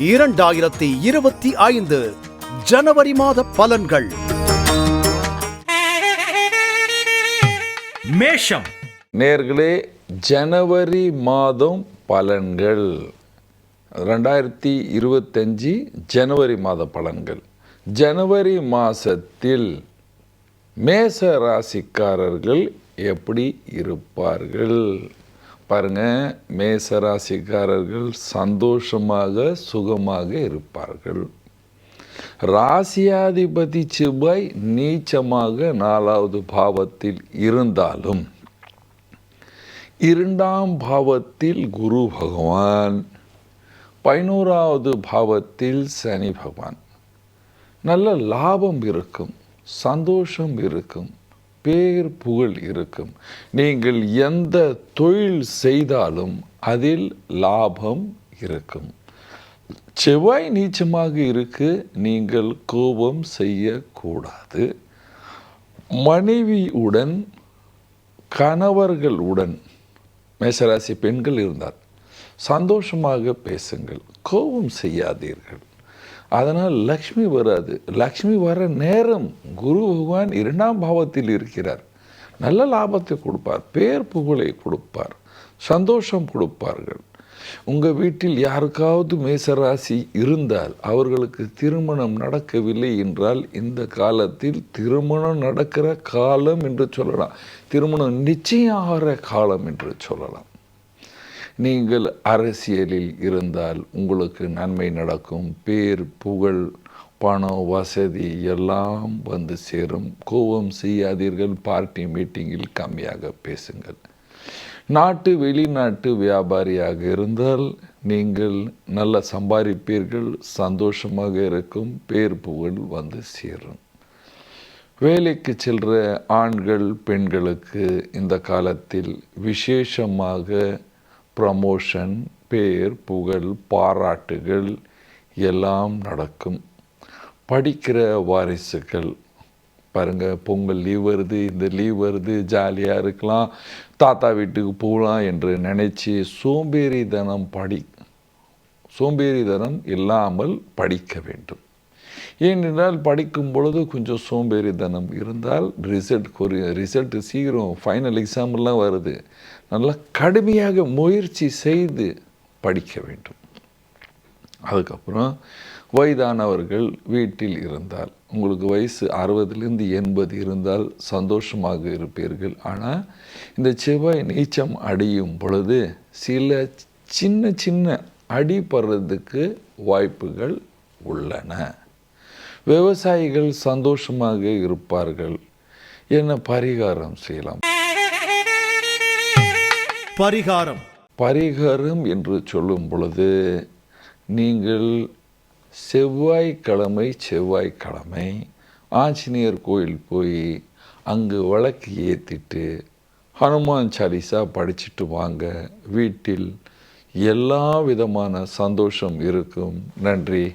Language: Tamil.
இரண்டாயிரத்தி இருபத்தி ஐந்து ஜனவரி மாத பலன்கள். மேஷம். நேர்களே ஜனவரி மாதம் பலன்கள். ரெண்டாயிரத்தி இருபத்தஞ்சி ஜனவரி மாத பலன்கள். ஜனவரி மாதத்தில் மேச ராசிக்காரர்கள் எப்படி இருப்பார்கள்? பாருங்க மேச ராசிக்காரர்கள் சந்தோஷமாக சுகமாக இருப்பார்கள். ராசியாதிபதி செவ்வாய் நீச்சமாக நாலாவது பாவத்தில் இருந்தாலும் இரண்டாம் பாவத்தில் குரு பகவான் பதினோராவது பாவத்தில் சனி பகவான். நல்ல லாபம் இருக்கும் சந்தோஷம் இருக்கும். பேர் புகழ் இருக்கும். நீங்கள் எந்த தொழில் செய்தாலும் அதில் லாபம் இருக்கும். செவ்வாய் நீச்சமாக இருக்கு நீங்கள் கோபம் செய்யக்கூடாது. மனைவியுடன் கணவர்களுடன் மேசராசி பெண்கள் இருந்தார் சந்தோஷமாக பேசுங்கள். கோபம் செய்யாதீர்கள். அதனால் லக்ஷ்மி வராது. லக்ஷ்மி வர நேரம் குரு பகவான் இரண்டாம் பாவத்தில் இருக்கிறார். நல்ல லாபத்தை கொடுப்பார் பேர் புகழை கொடுப்பார் சந்தோஷம் கொடுப்பார்கள். உங்கள் வீட்டில் யாருக்காவது மேசராசி இருந்தால் அவர்களுக்கு திருமணம் நடக்கவில்லை என்றால் இந்த காலத்தில் திருமணம் நடக்கிற காலம் என்று சொல்லலாம். திருமணம் நிச்சயம் ஆகிற காலம் என்று சொல்லலாம். நீங்கள் அரசியலில் இருந்தால் உங்களுக்கு நன்மை நடக்கும். பேர் புகழ் பணம் வசதி எல்லாம் வந்து சேரும். கோபம் செய்யாதீர்கள். பார்ட்டி மீட்டிங்கில் கம்மியாக பேசுங்கள். நாட்டு வெளிநாட்டு வியாபாரியாக இருந்தால் நீங்கள் நல்ல சம்பாதிப்பீர்கள். சந்தோஷமாக இருக்கும். பேர் புகழ் வந்து சேரும். வேலைக்கு செல்கிற ஆண்கள் பெண்களுக்கு இந்த காலத்தில் விசேஷமாக ப்ரமோஷன் பேர் புகழ் பாராட்டுகள் எல்லாம் நடக்கும். படிக்கிற வாரிசுகள். பாருங்கள் பொங்கல் லீவ் வருது இந்த லீவ் வருது ஜாலியாக இருக்கலாம் தாத்தா வீட்டுக்கு போகலாம் என்று நினைச்சு சோம்பேறித்தனம் படி சோம்பேறித்தனம் இல்லாமல் படிக்க வேண்டும். ஏனென்றால் படிக்கும் பொழுது கொஞ்சம் சோம்பேறித்தனம் இருந்தால் ரிசல்ட் குறி ரிசல்ட் சீக்கிரம் ஃபைனல் எக்ஸாம்லாம் வருது. நல்லா கடுமையாக முயற்சி செய்து படிக்க வேண்டும். அதுக்கப்புறம் வயதானவர்கள் வீட்டில் இருந்தால் உங்களுக்கு வயசு அறுபதுலேருந்து எண்பது இருந்தால் சந்தோஷமாக இருப்பீர்கள். ஆனால் இந்த செவ்வாய் நீச்சம் அடியும் பொழுது சில சின்ன சின்ன அடிபடுறதுக்கு வாய்ப்புகள் உள்ளன. விவசாயிகள் சந்தோஷமாக இருப்பார்கள். என்ன பரிகாரம் செய்யலாம்? பரிகாரம். பரிகாரம் என்று சொல்லும் பொழுது நீங்கள் செவ்வாய்க்கிழமை செவ்வாய்க்கிழமை ஆஞ்சநேயர் கோயில் போய் அங்கு விளக்கு ஏற்றிட்டு ஹனுமான் சாலிசா படிச்சுட்டு வாங்க. வீட்டில் எல்லா விதமான சந்தோஷம் இருக்கும். நன்றி.